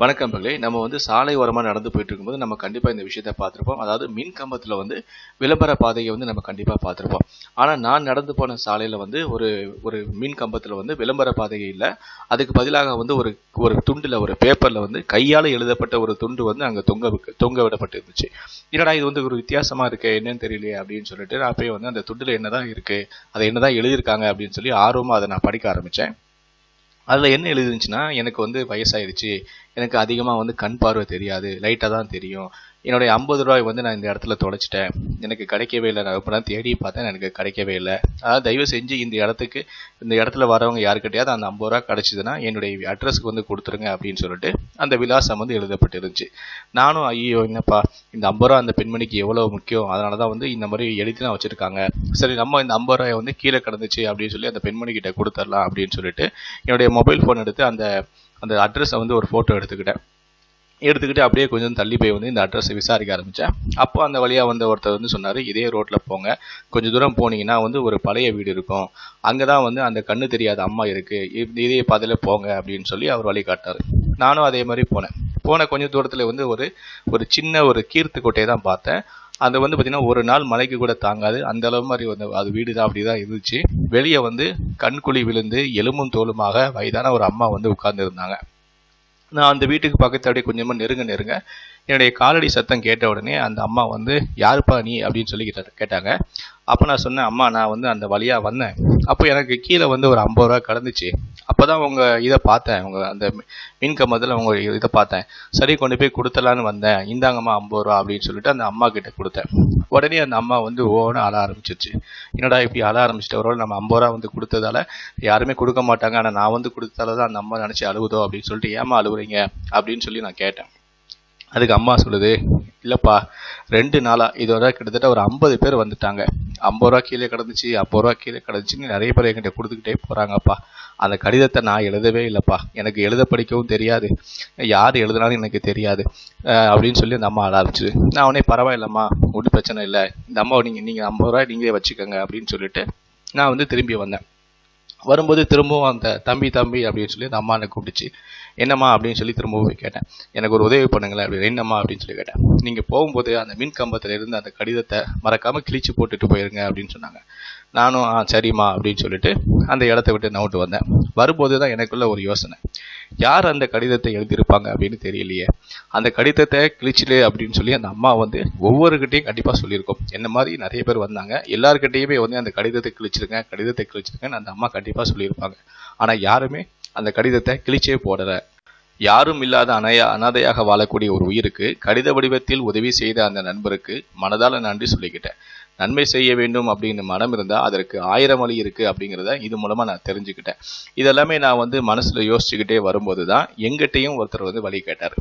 வணக்கம் பகளே நம்ம வந்து சாலை ஓரமாக நடந்து போயிட்டு இருக்கும்போது நம்ம கண்டிப்பாக இந்த விஷயத்த பார்த்துருப்போம். அதாவது மின் கம்பத்தில் வந்து விளம்பர பாதையை வந்து நம்ம கண்டிப்பாக பார்த்துருப்போம். ஆனால் நான் நடந்து போன சாலையில் வந்து ஒரு ஒரு மின் கம்பத்தில் வந்து விளம்பர பாதை இல்லை. அதுக்கு பதிலாக வந்து ஒரு ஒரு துண்டில் ஒரு பேப்பரில் வந்து கையால் எழுதப்பட்ட ஒரு துண்டு வந்து அங்கே தொங்க தொங்க விடப்பட்டு இருந்துச்சு என்னடா இது வந்து ஒரு வித்தியாசமாக இருக்கு என்னன்னு தெரியலையே அப்படின்னு சொல்லிட்டு நான் போய் வந்து அந்த துண்டில் என்னதான் இருக்குது அதை என்னதான் எழுதியிருக்காங்க அப்படின்னு சொல்லி ஆர்வமாக அதை நான் படிக்க ஆரம்பித்தேன் அதில் என்ன எழுதிருந்துச்சுன்னா எனக்கு வந்து வயசாயிருச்சு எனக்கு அதிகமாக வந்து கண் பார்வை தெரியாது லைட்டாக தான் தெரியும். என்னுடைய ஐம்பது ரூபாய் வந்து நான் இந்த இடத்துல தொலைச்சிட்டேன். எனக்கு கிடைக்கவே இல்லை. நான் இப்போ தேடி பார்த்தேன் எனக்கு கிடைக்கவே இல்லை. அதாவது தயவு செஞ்சு இந்த இடத்துக்கு இந்த இடத்துல வரவங்க யாருக்கிட்டையாவது அந்த ஐம்பது ரூபா கிடச்சிதுன்னா என்னுடைய அட்ரஸ்க்கு வந்து கொடுத்துருங்க அப்படின்னு சொல்லிட்டு அந்த விலாசம் வந்து எழுதப்பட்டு இருந்துச்சு நானும் ஐயோ என்னப்பா இந்த ஐம்பது ரூபா அந்த பெண்மணிக்கு எவ்வளோ முக்கியம்? அதனால தான் வந்து இந்த மாதிரி எழுதிலாம் வச்சுருக்காங்க. சரி நம்ம இந்த ஐம்பது ரூபாய் வந்து கீழே கிடந்துச்சு அப்படின்னு சொல்லி அந்த பெண்மணிக்கிட்ட கொடுத்துடலாம் அப்படின்னு சொல்லிட்டு என்னுடைய மொபைல் ஃபோன் எடுத்து அந்த அந்த அட்ரஸை வந்து ஒரு ஃபோட்டோ எடுத்துக்கிட்டேன். எடுத்துக்கிட்டு அப்படியே கொஞ்சம் தள்ளி போய் வந்து இந்த அட்ரஸை விசாரிக்க ஆரம்பித்தேன் அப்போ அந்த வழியாக வந்த ஒருத்தர் வந்து சொன்னார் இதே ரோட்டில் போங்க. கொஞ்சம் தூரம் போனீங்கன்னா வந்து ஒரு பழைய வீடு இருக்கும். அங்கே தான் வந்து அந்த கண்ணு தெரியாத அம்மா இருக்குது இதே பாதையில் போங்க. அப்படின்னு சொல்லி அவர் வழி காட்டினார் நானும் அதே மாதிரி போனேன். போன கொஞ்சம் தூரத்தில் வந்து ஒரு ஒரு சின்ன ஒரு கீர்த்து கோட்டையை தான் பார்த்தேன். அது வந்து பார்த்திங்கன்னா ஒரு நாள் மலைக்கு கூட தாங்காது. அந்த அளவு மாதிரி வந்து அது வீடு தான் அப்படி தான் இருந்துச்சு. வெளியே வந்து கண்குழி விழுந்து எலும்பும் தோலுமாக வயதான ஒரு அம்மா வந்து உட்கார்ந்துருந்தாங்க. நான் அந்த வீட்டுக்கு பக்கத்து அப்படியே கொஞ்சமாக நெருங்க நெருங்க என்னுடைய காலடி சத்தம் கேட்ட உடனே அந்த அம்மா வந்து யாருப்பா நீ? அப்படின்னு சொல்லி கேட்டாங்க. அப்போ நான் சொன்னேன் அம்மா நான் வந்து அந்த வழியாக வந்தேன். அப்போ எனக்கு கீழே வந்து ஒரு ஐம்பது ரூபா கிடந்துச்சு. அப்போ தான் உங்கள் இதை பார்த்தேன். உங்கள் அந்த மின் கம்பத்தில் உங்கள் இதை பார்த்தேன். சரி கொண்டு போய் கொடுத்தலான்னு வந்தேன். இந்தாங்கம்மா ஐம்பது ரூபா அப்படின்னு சொல்லிட்டு அந்த அம்மா கிட்ட கொடுத்தேன். உடனே அந்த அம்மா வந்து ஓன்னு அழ ஆரம்பிச்சிருச்சு. என்னடா இப்படி அழ ஆரம்பிச்சிட்ட? ஒரு நம்ம ஐம்பது ரூபா வந்து கொடுத்ததால யாருமே கொடுக்க மாட்டாங்க. ஆனால் நான் வந்து கொடுத்ததால தான் அந்த அம்மா நினச்சி அழுகுதோ? அப்படின்னு சொல்லிட்டு ஏமா அழுகுறீங்க? அப்படின்னு சொல்லி நான் கேட்டேன். அதுக்கு அம்மா சொல்லுது இல்லைப்பா ரெண்டு நாளாக இதோட கிட்டத்தட்ட ஒரு ஐம்பது பேர் வந்துட்டாங்க. ஐம்பது ரூபா கீழே கிடந்துச்சு ஐம்பது ரூபா கீழே கிடந்துச்சுன்னு நிறைய பேர் என்கிட்ட கொடுத்துக்கிட்டே போகிறாங்கப்பா அந்த கடிதத்தை நான் எழுதவே இல்லைப்பா. எனக்கு எழுத படிக்கவும் தெரியாது. யார் எழுதுனாலும் எனக்கு தெரியாது. அப்படின்னு சொல்லி அந்த அம்மா ஆரம்பிச்சு நான் உடனே பரவாயில்லம்மா ஒன்றும் பிரச்சனை இல்லை. இந்த அம்மா நீங்கள் நீங்கள் ஐம்பது ரூபாய் நீங்களே வச்சுக்கோங்க அப்படின்னு சொல்லிட்டு நான் வந்து திரும்பி வந்தேன். வரும்போது திரும்பவும் அந்த தம்பி தம்பி அப்படின்னு சொல்லி அந்த அம்மா என்னை கூப்பிடுச்சு என்னம்மா அப்படின்னு சொல்லி திரும்பவும் கேட்டேன். எனக்கு ஒரு உதவி பண்ணுங்களேன் அப்படி என்னம்மா அப்படின்னு சொல்லி கேட்டேன். நீங்கள் போகும்போது அந்த மின் கம்பத்தில் இருந்து அந்த கடிதத்தை மறக்காமல் கிழிச்சு போட்டுட்டு போயிருங்க அப்படின்னு சொன்னாங்க. நானும் ஆ சரிம்மா அப்படின்னு சொல்லிட்டு அந்த இடத்த விட்டு நவுட்டு வந்தேன். வரும்போது தான் எனக்குள்ள ஒரு யோசனை. யார் அந்த கடிதத்தை எழுதியிருப்பாங்க அப்படின்னு தெரியலையே. அந்த கடிதத்தை கிழிச்சிடு அப்படின்னு சொல்லி அந்த அம்மா வந்து ஒவ்வொருக்கிட்டையும் கண்டிப்பாக சொல்லியிருக்கோம். என்ன மாதிரி நிறைய பேர் வந்தாங்க. எல்லாருக்கிட்டையுமே வந்து அந்த கடிதத்தை கிழிச்சிருங்க கடிதத்தை கிழிச்சிருங்கன்னு அந்த அம்மா கண்டிப்பாக சொல்லியிருப்பாங்க. ஆனால் யாருமே அந்த கடிதத்தை கிழிச்சே போடலை. யாரும் இல்லாத அணைய அனாதையாக வாழக்கூடிய ஒரு உயிருக்கு கடித வடிவத்தில் உதவி செய்த அந்த நண்பருக்கு மனதால நன்றி சொல்லிக்கிட்டேன். நன்மை செய்ய வேண்டும் அப்படின்னு மனம் இருந்தால் அதற்கு ஆயிரம் வழி இருக்குது அப்படிங்கிறத இது மூலமாக நான் தெரிஞ்சுக்கிட்டேன். இதெல்லாமே நான் வந்து மனசில் யோசிச்சுக்கிட்டே வரும்போது தான் எங்கிட்டையும் ஒருத்தர் வந்து வழி கேட்டார்.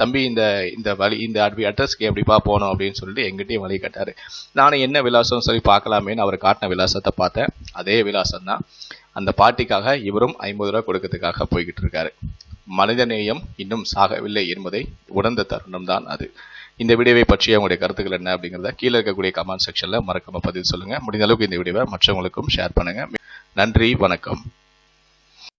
தம்பி இந்த இந்த வழி இந்த அட்வி அட்ரஸ்க்கு எப்படிப்பா போகணும் அப்படின்னு சொல்லிட்டு எங்கிட்டையும் வழி கேட்டார். நானும் என்ன விலாசம் சொல்லி பார்க்கலாமேன்னு அவர் காட்டின விலாசத்தை பார்த்தேன். அதே விலாசம் தான் அந்த பாட்டிக்காக இவரும் ஐம்பது ரூபா கொடுக்கறதுக்காக போய்கிட்டு இருக்காரு. மனிதநேயம் இன்னும் சாகவில்லை என்பதை உணர்ந்த தருணம் தான் அது. இந்த வீடியோவை பற்றிய உங்களுடைய கருத்துக்கள் என்ன அப்படிங்கிறத கீழே இருக்கக்கூடிய கமெண்ட் செக்ஷனில் மறக்காம பதிவு சொல்லுங்க. முடிந்த அளவுக்கு இந்த வீடியோவை மற்றவங்களுக்கும் ஷேர் பண்ணுங்க. நன்றி வணக்கம்.